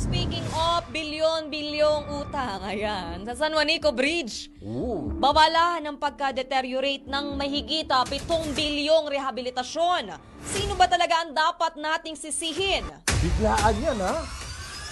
speaking of bilyon-bilyong utang, ayan, sa San Juanico Bridge, Ooh. babala ng pagka-deteriorate ng mahigit ah, 7 bilyong rehabilitasyon. Sino ba talaga ang dapat nating sisihin? Biglaan yan, ha?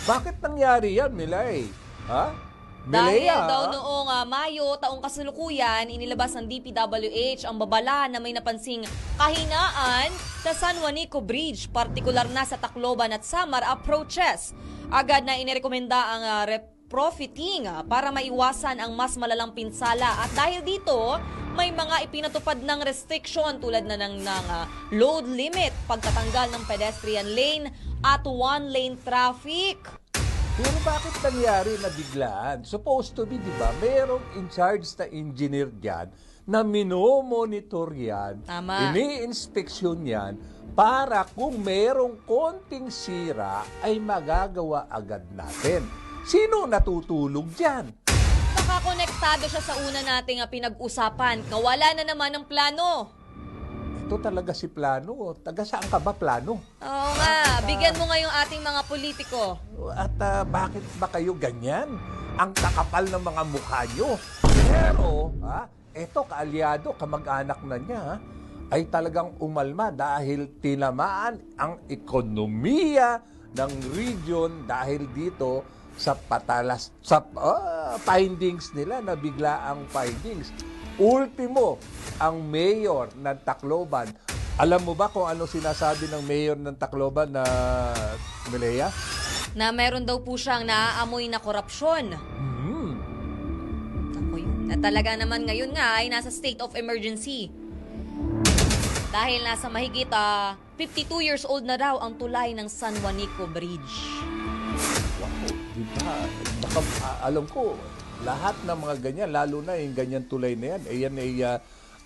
Bakit nangyari yan, Milay? Ha? Dahil Milea, daw noong ah, Mayo, taong kasalukuyan, inilabas ng DPWH ang babala na may napansing kahinaan sa San Juanico Bridge, partikular na sa Tacloban at Samar approaches. Agad na inirekomenda ang ah, reprofiting ah, para maiwasan ang mas malalang pinsala. At dahil dito, may mga ipinatupad ng restriction tulad na ng, ng ah, load limit, pagtatanggal ng pedestrian lane at one-lane traffic. Pero bakit nangyari na biglaan? Supposed to be, di ba, merong in charge na engineer dyan na minomonitor yan, Tama. ini-inspeksyon yan, para kung merong konting sira, ay magagawa agad natin. Sino natutulog dyan? Nakakonektado siya sa una nating pinag-usapan. Kawala na naman ang plano. Ito talaga si Plano. Taga saan ka ba, Plano? Oo nga, bigyan mo nga yung ating mga politiko. At ah, bakit ba kayo ganyan? Ang kakapal ng mga mukha nyo. Pero, ha, eto kaalyado, kamag-anak na niya, ha, ay talagang umalma dahil tinamaan ang ekonomiya ng region dahil dito sa patalas sa ah, findings nila na bigla ang findings. Ultimo, ang mayor ng Tacloban. Alam mo ba kung ano sinasabi ng mayor ng Tacloban na Melea? Na meron daw po siyang naaamoy na korupsyon. Hmm. Ako yun. Na talaga naman ngayon nga ay nasa state of emergency. Dahil nasa mahigit ah, 52 years old na raw ang tulay ng San Juanico Bridge. Wow, di ba? Baka, ah, alam ko, lahat ng mga ganyan, lalo na yung ganyan tulay na yan, eh, yan ay ah,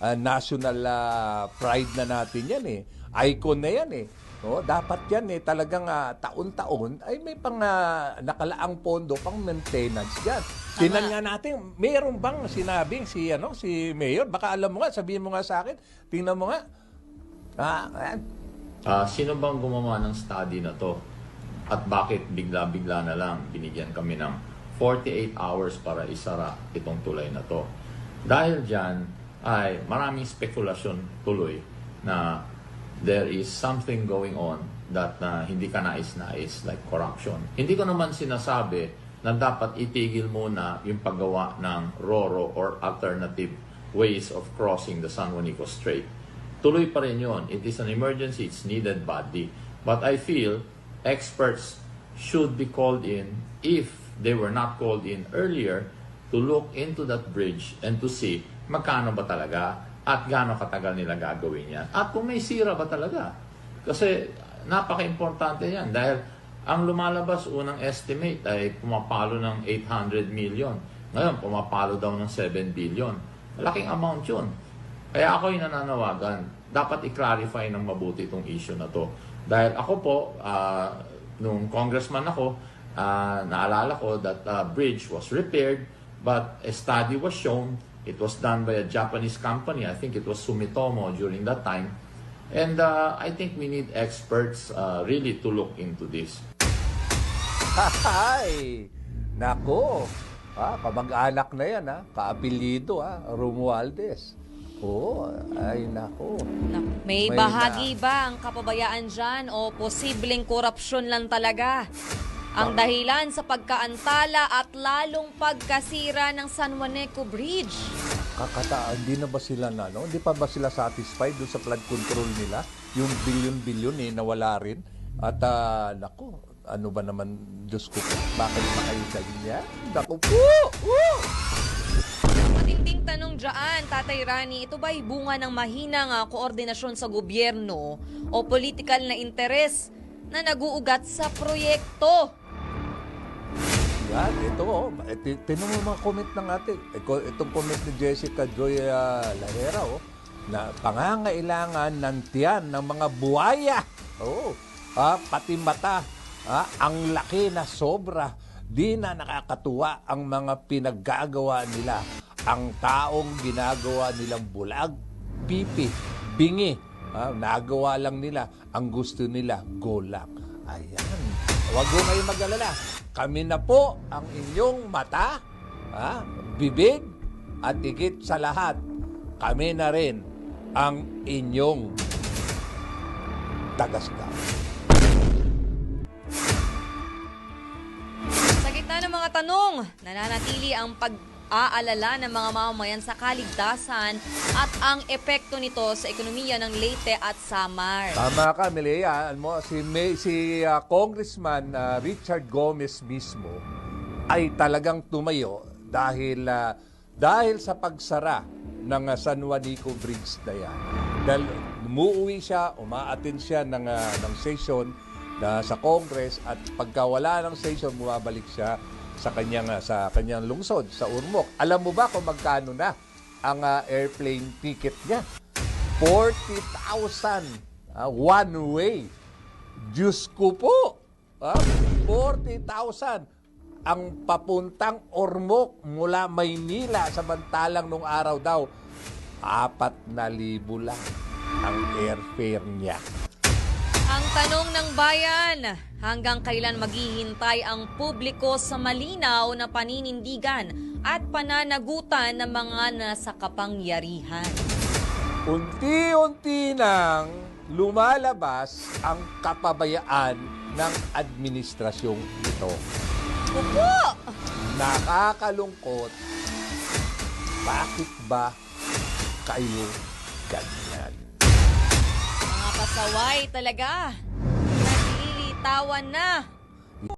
ah, national ah, pride na natin yan eh. Icon na yan eh. No, dapat yan eh, talagang ah, taon-taon ay may pang ah, nakalaang pondo pang maintenance yan. Tinan nga natin, mayroon bang sinabing si ano si Mayor? Baka alam mo nga, sabihin mo nga sa akin, tingnan mo nga. Ah, ayan. Ah, sino bang gumawa ng study na to? At bakit bigla-bigla na lang binigyan kami ng 48 hours para isara itong tulay na to? Dahil dyan ay maraming spekulasyon tuloy na there is something going on that na hindi ka nais-nais like corruption. Hindi ko naman sinasabi na dapat itigil muna yung paggawa ng RORO or alternative ways of crossing the San Juanico Strait tuloy pa rin yun. It is an emergency, it's needed badly. But I feel experts should be called in if they were not called in earlier to look into that bridge and to see magkano ba talaga at gaano katagal nila gagawin yan. At kung may sira ba talaga. Kasi napaka-importante yan dahil ang lumalabas unang estimate ay pumapalo ng 800 million. Ngayon, pumapalo daw ng 7 billion. Malaking amount yun. Kaya ako yung nananawagan, dapat i-clarify ng mabuti itong issue na to. Dahil ako po, ah, nung congressman ako, ah, naalala ko that uh, bridge was repaired, but a study was shown. It was done by a Japanese company. I think it was Sumitomo during that time. And uh, I think we need experts uh, really to look into this. Hay! Nako! Ah, kamag-anak na yan, ha? Kaapelido, ha? Romualdez. Oo, ay nako. Na, may, May bahagi ba ang kapabayaan dyan o posibleng korupsyon lang talaga? Ang dahilan sa pagkaantala at lalong pagkasira ng San Juanico Bridge. Kakata, hindi na ba sila na, no? Hindi pa ba sila satisfied doon sa flood control nila? Yung bilyon-bilyon eh, nawala rin. At ah, nako, ano ba naman, Diyos ko bakit ba kayo ganyan? Nako po! Woo! Matinding tanong dyan, Tatay Rani, ito ba'y bunga ng mahinang ah, koordinasyon sa gobyerno o political na interes na naguugat sa proyekto? Yan, ito oh. Eh, ti- Tinan mo mga comment ng atin. Eh, Itong comment ni Jessica Joy ah, Lahera, oh, na pangangailangan ng tiyan ng mga buhaya. Oh, ah, pati mata. Ah, ang laki na sobra. Di na nakakatuwa ang mga pinaggagawa nila. Ang taong ginagawa nilang bulag, pipi, bingi. Ah, nagawa lang nila. Ang gusto nila, go lang. Ayan. Huwag mo kayong mag-alala. Kami na po ang inyong mata, ha, bibig, at higit sa lahat, kami na rin ang inyong tagasgaw. Sa gitna ng mga tanong, nananatili ang pag-aalala ng mga mamamayan sa kaligtasan at ang epekto nito sa ekonomiya ng Leyte at Samar. Tama ka, Melea. Alam mo, si, May, si ah, Congressman ah, Richard Gomez mismo ay talagang tumayo dahil ah, dahil sa pagsara ng ah, San Juanico Bridge na yan. Dahil umuwi siya, umaatin siya ng, ah, ng session na sa Congress at pagka wala ng session, bumabalik siya sa kanyang ah, sa kanyang lungsod sa Urmok. Alam mo ba kung magkano na ang ah, airplane ticket niya? 40,000 ah, one way. Diyos ko po. Ah, 40,000 ang papuntang Ormoc mula Maynila samantalang nung araw daw apat na libo lang ang airfare niya. Ang tanong ng bayan, hanggang kailan maghihintay ang publiko sa malinaw na paninindigan at pananagutan ng mga nasa kapangyarihan? Unti-unti nang lumalabas ang kapabayaan ng administrasyong ito. Opo! Nakakalungkot. Bakit ba kayo ganyan? Pasaway talaga. Naglilitawan na